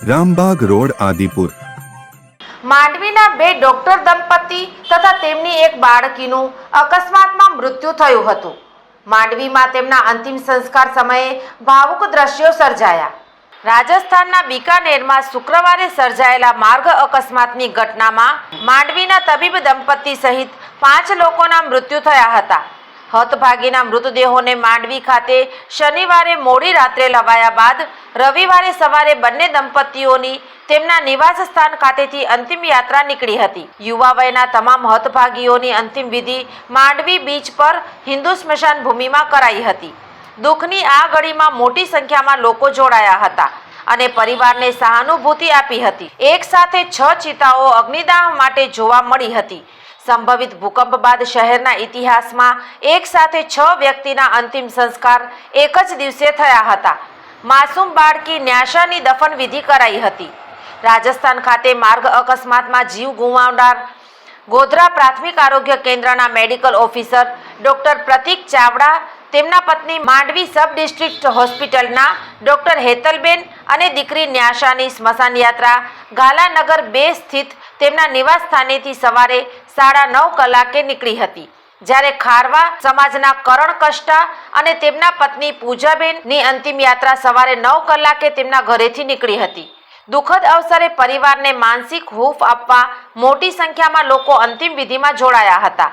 Rambag road, Adipur. માંડવીના બે doctor દંપતી તથા તેમની એક બાળકીનું અકસ્માતમાં મૃત્યુ થયું હતું. માંડવીમાં તેમના અંતિમ સંસ્કાર સમયે ભાવુક દ્રશ્યો સર્જાયા. રાજસ્થાનના બિકાનેરમાં શુક્રવારે સર્જાયેલા માર્ગ અકસ્માતની ઘટનામાં માંડવીના તબીબ દંપતી સહિત પાંચ લોકોના મૃત્યુ થયા હતા. હતભાગીના મૃતદેહોને માંડવી ખાતે શનિવારે મોડી રાત્રે લવાયા બાદ રવિવારે સવારે બંને દંપતીઓની તેમના નિવાસ સ્થાન ખાતેથી અંતિમ યાત્રા નીકળી હતી. યુવા વયના તમામ હતભાગીઓની અંતિમ વિધિ માંડવી બીચ પર હિન્દુ સ્મશાન ભૂમિમાં કરાઈ હતી. દુઃખની આ ઘડીમાં મોટી સંખ્યામાં લોકો જોડાયા હતા અને પરિવારને સહાનુભૂતિ આપી હતી. એક સાથે છ ચિતાઓ અગ્નિદાહ માટે જોવા મળી હતી. સંભવિત ભૂકંપ બાદ શહેરના ઇતિહાસમાં એક સાથે છ વ્યક્તિના અંતિમ સંસ્કાર એક જ દિવસે થયા હતા. માસૂમ બાળકી ન્યાશાની દફન વિધિ કરાઈ હતી. રાજસ્થાન ખાતે માર્ગ અકસ્માતમાં જીવ ગુમાવનાર ગોધરા પ્રાથમિક આરોગ્ય કેન્દ્રના medical officer doctor Pratik Chavda, તેમના પત્ની માંડવી સબ ડિસ્ટ્રિક્ટ હોસ્પિટલના ડોક્ટર હેતલબેન અને દીકરી ન્યાશાની સ્મશાન યાત્રા ગાલાનગર બે સ્થિત તેમના નિવાસ સ્થાનેથી સવારે સાડા નવ કલાકે નીકળી હતી. જ્યારે ખારવા સમાજના કરણ કષ્ટા અને તેમના પત્ની પૂજાબેનની અંતિમ યાત્રા સવારે નવ કલાકે તેમના ઘરેથી નીકળી હતી. દુઃખદ અવસરે પરિવારને માનસિક હૂફ આપવા મોટી સંખ્યામાં લોકો અંતિમ વિધિમાં જોડાયા હતા.